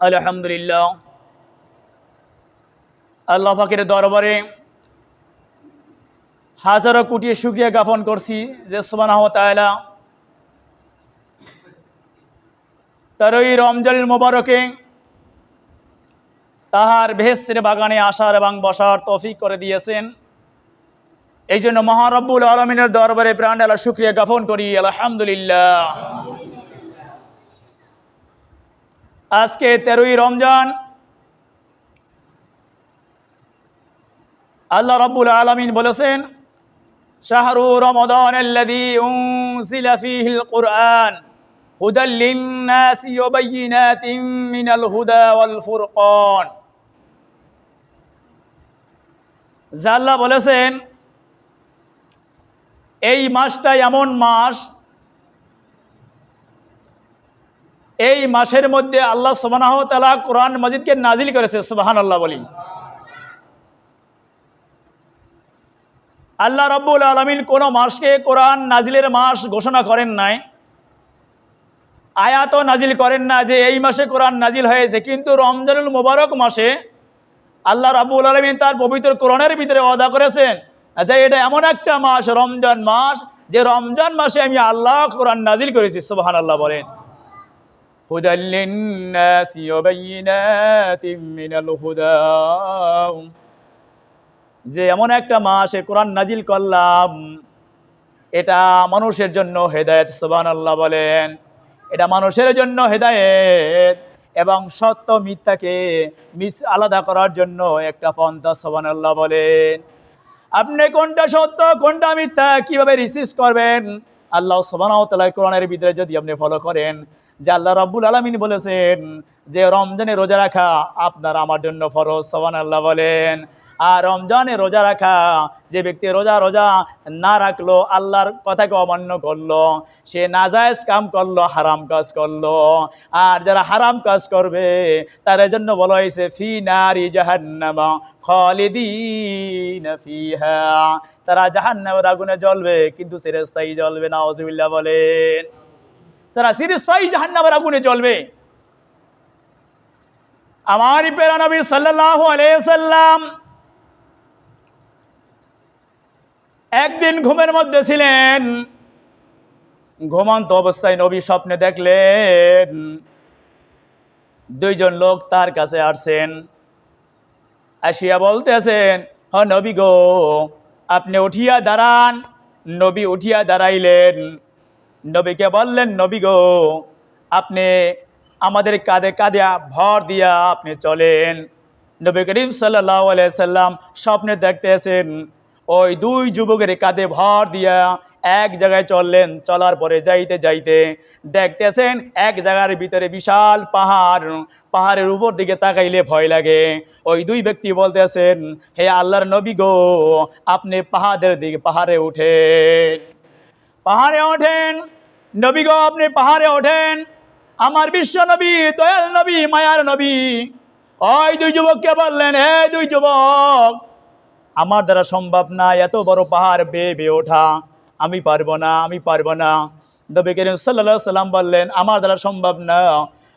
আলহামদুলিল্লাহ। আল্লাহ পাকের দরবারে হাজারো কোটি শুক্রিয়া জ্ঞাপন করছি যে তাআলা তার ওই রমজানের মোবারকে তাহার ভেস্তের বাগানে আসার এবং বসার তৌফিক করে দিয়েছেন। এই জন্য মহারব্বুল আলমিনের দরবারে প্রাণ আল্লাহ শুক্রিয়া জ্ঞাপন করি, আলহামদুলিল্লাহ। আজকে তেরোই রমজান। আল্লাহ রব্বুল আলমিন বলেছেন, শাহরু রমদান কোরআন জাল্লা বলেছেন, এই মাসটাই এমন মাস এই মাসের মধ্যে আল্লাহ সুবাহ তালা কোরআন মজিদকে নাজিল করেছে সুবাহান আল্লাহ বলি। আল্লাহ রব্বুল আলমিন কোনো মাসকে কোরআন নাজিলের মাস ঘোষণা করেন নাই, আয়াতও নাজিল করেন না যে এই মাসে কোরআন নাজিল হয়েছে, কিন্তু রমজানুল মোবারক মাসে আল্লাহ রাবুল আলমিন তার পবিত্র কোরআনের ভিতরে অদা করেছেন আচ্ছা এটা এমন একটা মাস, রমজান মাস, যে রমজান মাসে আমি আল্লাহ কোরআন নাজিল করেছি সুবাহান আল্লাহ বলেন। هدى للناس وبينات من الهدى যে এমন একটা মাসে কোরআন নাজিল করলাম এটা মানুষের জন্য হেদায়েত সুবান আল্লাহ বলেন এটা মানুষের জন্য হেদায়েত এবং সত্য মিথ্যাকে মিস আলাদা করার জন্য একটা পন্থা সোবান আল্লাহ বলেন আপনি কোনটা সত্য কোনটা মিথ্যা কিভাবে রিসিভ করবেন আল্লাহ সোবানাউতালা কোরআনের ভিতরে যদি আপনি ফলো করেন যে আল্লাহ রাব্বুল আলমিন বলেছেন যে রমজানে রোজা রাখা আপনার আমার জন্য ফরজ সোবান আল্লাহ বলেন। আর রমজানে রোজা রাখা, যে ব্যক্তি রোজা রোজা না রাখল, আল্লাহর কথাকে অমান্য করল, সে নাজায়েজ কাম করল, হারাম কাজ করল। আর যারা হারাম কাজ করবে, তার জন্য বলা হয়েছে, ফি নারি জাহান্নামা খালিদিন ফিহা। তারা জাহান্নামের আগুনে জ্বলবে, কিন্তু সিরেস্তাই জ্বলবে না অজুবিল্লাহ বলেন। তারা সিরেস্তাই জাহান্নামের আগুনে জ্বলবে। আমার পেরা নবী সাল্লাল্লাহু আলাইহি সাল্লাম একদিন ঘুমের মধ্যে ছিলেন। ঘুমন্ত অবস্থায় নবী স্বপ্নে দেখলেন দুইজন লোক তার কাছে আসছেন। আসিয়া বলতেছেন, হ নবী গো, আপনি উঠিয়া দাঁড়ান। নবী উঠিয়া দাঁড়াইলেন। নবীকে বললেন, নবী গো, আপনি আমাদের কাঁধে কাঁধে ভর দিয়া আপনি চলেন। নবী করিম সাল্লাহ সাল্লাম স্বপ্নে দেখতেছেন, ওই দুই যুবকের কাঁধে ভর দিয়া এক জায়গায় চললেন, চলার পরে যাইতে যাইতে দেখতেছেন এক জায়গার ভিতরে বিশাল পাহাড়, পাহাড়ের উপর দিকে তাকাইলে ভয় লাগে। ওই দুই ব্যক্তি বলতেছেন, হে আল্লাহর নবী গো, আপনি পাহাড়ের দিকে, পাহাড়ে উঠেন। পাহাড়ে ওঠেন নবী গো আপনি পাহাড়ে ওঠেন। আমার বিশ্ব নবী, দয়াল নবী, মায়ার নবী। ওই দুই যুবককে বললেন, হে দুই যুবক, আমার দ্বারা সম্ভব না এত বড় পাহাড় বেয়ে বেয়ে ওঠা। আমি পারব না, আমি পারব না। নবী করিম সাল্লাহ সাল্লাম বললেন, আমার দ্বারা সম্ভব না।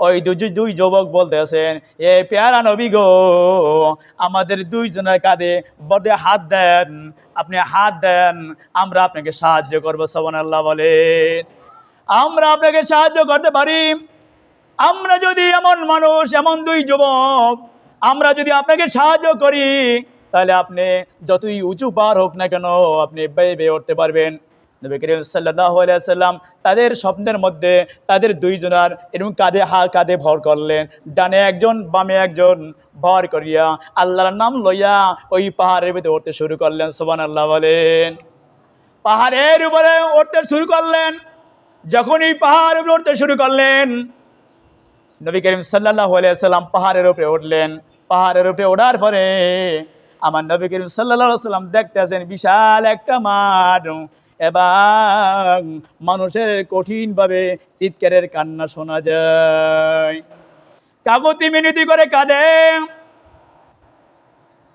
ওই দুই দুই যুবক বলতে আছেন এ পেয়ারা নবী গো, আমাদের দুইজনের কাঁধে বদে হাত দেন। আপনি হাত দেন, আমরা আপনাকে সাহায্য করব। সবান আল্লাহ বলেন। আমরা আপনাকে সাহায্য করতে পারি। আমরা যদি এমন মানুষ, এমন দুই যুবক, আমরা যদি আপনাকে সাহায্য করি, তাহলে আপনি যতই উঁচু পার হোক না কেন আপনি বেয়ে বেয়ে উঠতে পারবেন। নবী করিম সাল্লাহ সাল্লাম তাদের স্বপ্নের মধ্যে তাদের দুইজনার এরকম কাঁধে হা কাঁধে ভর করলেন। ডানে একজন, বামে একজন ভর করিয়া আল্লাহর নাম লইয়া ওই পাহাড়ের ভিতরে উঠতে শুরু করলেন। সোবান আল্লাহ বলেন। পাহাড়ের উপরে উঠতে শুরু করলেন। যখন এই উপরে উঠতে শুরু করলেন, নবী করিম সাল্লাহ সাল্লাম পাহাড়ের উপরে উঠলেন। পাহাড়ের উপরে ওঠার পরে আমার নবী করিম সাল্লা সাল্লাম দেখতে আছেন বিশাল একটা মাঠ। এবং মানুষের কঠিনভাবে চিৎকারের কান্না শোনা যায়। কাগতি মিনতি করে কাঁদে।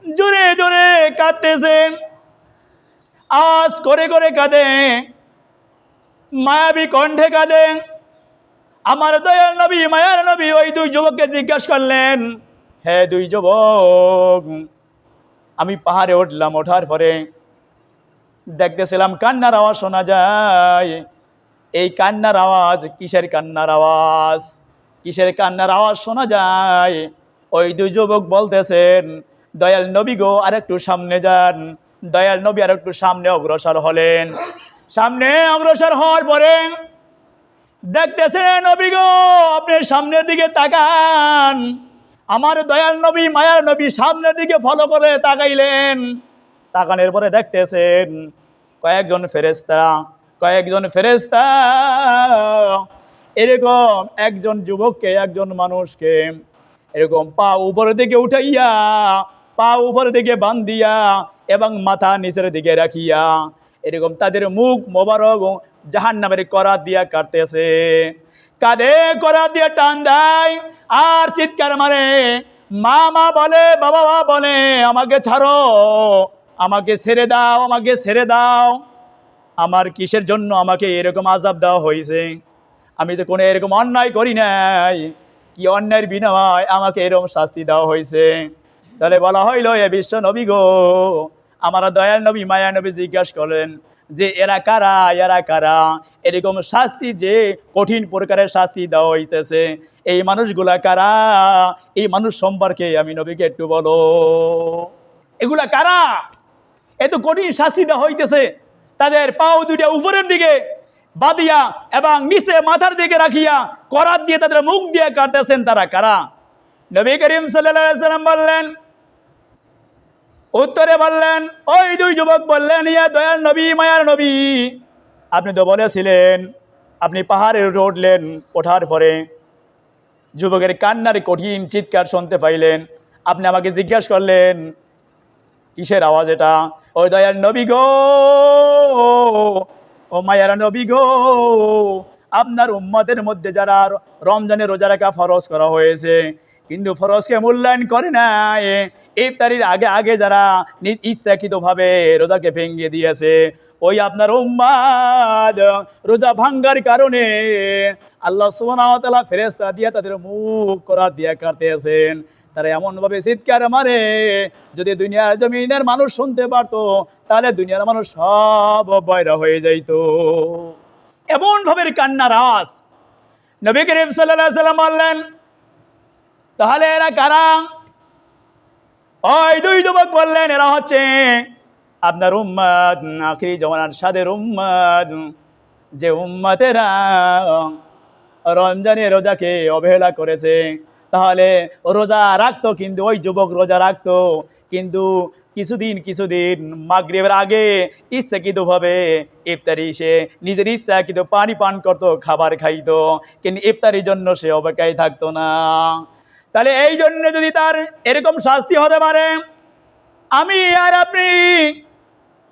জোরে জোরে কাঁদতেছেন আজ করে করে কাঁদে। মায়াবী কণ্ঠে কাঁদে আমার দয়াল নবী, মায়ার নবী, ওই দুই যুবককে জিজ্ঞাসা করলেন হ্যাঁ দুই যুবক, আমি পাহাড়ে উঠলাম, ওঠার পরে দেখতেছিলাম কান্নার আওয়াজ শোনা যায়। এই কান্নার আওয়াজ কিসের কান্নার আওয়াজ? কিসের কান্নার আওয়াজ শোনা যায়? ওই দুই যুবক বলতেছেন, দয়াল নবী গো আর একটু সামনে যান। দয়াল নবী আর একটু সামনে অগ্রসর হলেন। সামনে অগ্রসর হওয়ার পরে দেখতেছেন, নবী গো, আপনি সামনের দিকে তাকান। আমার দয়াল নবী, মায়ার নবী সামনের দিকে ফলো করে তাকাইলেন। তাকানোর পরে দেখতেছেন, কয়েকজন ফেরেস্তা কয়েকজন ফেরেস্তা এরকম একজন যুবককে, একজন মানুষকে এরকম পা উপরের দিকে উঠাইয়া, পা উপরের দিকে বান্ধিয়া এবং মাথা নিচের দিকে রাখিয়া এরকম তাদের মুখ মোবারক জাহান নামের করাত দিয়া কাটতেছে। কাঁধে করাত দিয়ে টান দেয় আর চিৎকার মারে মা মা বলে বাবা মা বলে, আমাকে ছাড়ো, আমাকে ছেড়ে দাও, আমাকে ছেড়ে দাও। আমার কিসের জন্য আমাকে এরকম আজাব দেওয়া হয়েছে আমি তো কোনো এরকম অন্যায় করি নাই। কি অন্যায়ের বিনিময় আমাকে এরকম শাস্তি দেওয়া হয়েছে তাহলে বলা হইল, এ বিশ্ব নবী গো আমার দয়াল নবী, মায়া নবী জিজ্ঞাসা করলেন যে, এরা কারা? এরা কারা? এরকম শাস্তি যে কঠিন প্রকারের শাস্তি দেওয়া হইতেছে, এই মানুষগুলা কারা? এই মানুষ সম্পর্কে আমি নবীকে একটু বলো। এগুলা কারা? এত কঠিন শাস্তি দেওয়া হইতেছে, তাদের পাও দুইটা উপরের দিকে বাদিয়া এবং নিচে মাথার দিকে রাখিয়া করাত দিয়ে তাদের মুখ দিয়ে কাটতেছেন তারা কারা? নবী করিম সাল্লাম বললেন উত্তরে বললেন, ওই দুই যুবক বললেন, ইয়া দয়াল নবী, মায়ার নবী। আপনি তো বলেছিলেন, আপনি পাহাড়ে উঠলেন ওঠার পরে যুবকের কান্নার কঠিন চিৎকার শুনতে পাইলেন। আপনি আমাকে জিজ্ঞাসা করলেন, কিসের আওয়াজ এটা? ও দয়াল নবী গো, ও মায়ার নবী গো, আপনার উম্মতের মধ্যে যারা রমজানে রোজা রাখা ফরজ করা হয়েছে কিন্তু ফরজকে মূল্যায়ন করে না ইফতারির আগে আগে যারা নিজ ইচ্ছাকৃতভাবে রোজাকে ভেঙে দিয়েছে, ওই আপনার উম্মাদ রোজা ভাঙ্গার কারণে আল্লাহ সুবহানাহু ফেরেস্তা দিয়ে তাদের মুখ করা দিয়ে কাটতেছেন। তারা এমনভাবে চিৎকার মারে, যদি দুনিয়ার জমিনের মানুষ শুনতে পারতো, তাহলে দুনিয়ার মানুষ সব বয়রা হয়ে যাইতো। এমনভাবে কান্নার আওয়াজ। নবী করিম সাল্লাল্লাহু সাল্লাম বললেন তাহলে এরা কারা? ওই দুই যুবক বললেন, এরা হচ্ছে আপনার উম্মাদ, আখিরি জমানার সাদের উম্মাদ। যে উম্মাতেরা রমজানে রোজাকে অবহেলা করেছে, তাহলে রোজা রাখতো কিন্তু, ওই যুবক রোজা রাখতো। কিন্তু কিছুদিন কিছুদিন মাগরিবের আগে ইচ্ছাকৃতভাবে ইফতারি, সে নিজের ইচ্ছাকৃত পানি পান করতো, খাবার খাইতো। কিন্তু ইফতারির জন্য সে অপেক্ষায় থাকতো না। তাহলে এই জন্য যদি তার এরকম শাস্তি হতে পারে, আমি আর আপনি,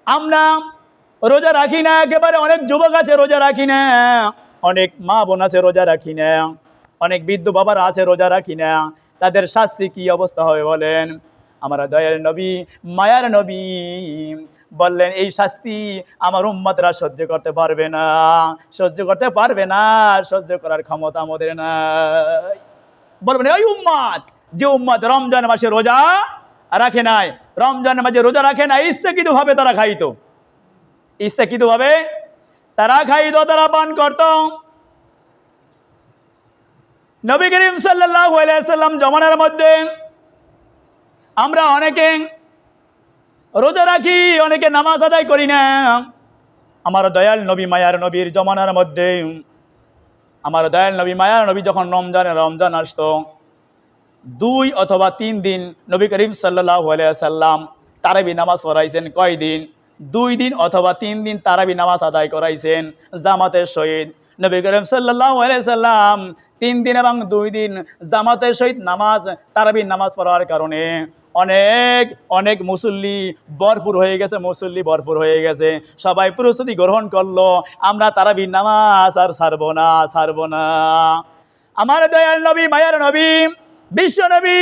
আমরা রোজা রাখি না, একেবারে অনেক যুবক আছে রোজা রাখি না, অনেক মা বোন আছে রোজা রাখি না, অনেক বৃদ্ধ বাবারা আছে রোজা রাখি না, তাদের শাস্তি কি অবস্থা হবে বলেন? আমার দয়াল নবী, মায়ার নবী বললেন, এই শাস্তি আমার উম্মতরা সহ্য করতে পারবে না, সহ্য করতে পারবে না, সহ্য করার ক্ষমতা আমাদের নাই। বলবেন ওই উম্মাদ, যে উম্মাদ রমজান মাসে রোজা রাখে নাই, রমজান মাসে রোজা রাখে নাই ইচ্ছাকৃত ভাবে তারা খাইতো। ইচ্ছাকৃত ভাবে তারা খাইতো, তারা পান করত। নবী করিম সাল্লাহ সাল্লাম জমানার মধ্যে আমরা অনেকে রোজা রাখি, অনেকে নামাজ আদায় করি না। আমার দয়াল নবী, মায়ার নবীর জমানার মধ্যে আমার দয়াল নবী, মায়ার নবী যখন রমজানে রমজান আসতো, দুই অথবা তিন দিন নবী করিম সাল্লাহ সাল্লাম তারাবি নামাজ পড়াইছেন কয়দিন? দুই দিন অথবা তিন দিন তারাবি নামাজ আদায় করাইছেন জামাতের সহিত। নবী করিম সাল্লাহ সাল্লাম তিন দিন এবং দুই দিন জামাতের সহিত নামাজ, তারাবি নামাজ পড়ার কারণে অনেক অনেক মুসল্লি ভরপুর হয়ে গেছে, মুসল্লি ভরপুর হয়ে গেছে। সবাই প্রস্তুতি গ্রহণ করল, আমরা তারাবি নামাজ আর ছাড়বো না ছাড়বো না। আমার দয়াল নবী, মায়ার নবী, বিশ্ব নবী,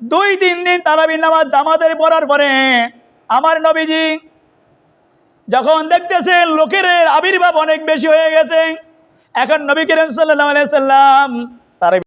দুই, তিন দিন তারাবি নামাজ জামাতের পড়ার পরে আমার নবীজি যখন দেখতেছেন লোকের আবির্ভাব অনেক বেশি হয়ে গেছে, এখন নবী করিম সাল্লাহ সাল্লাম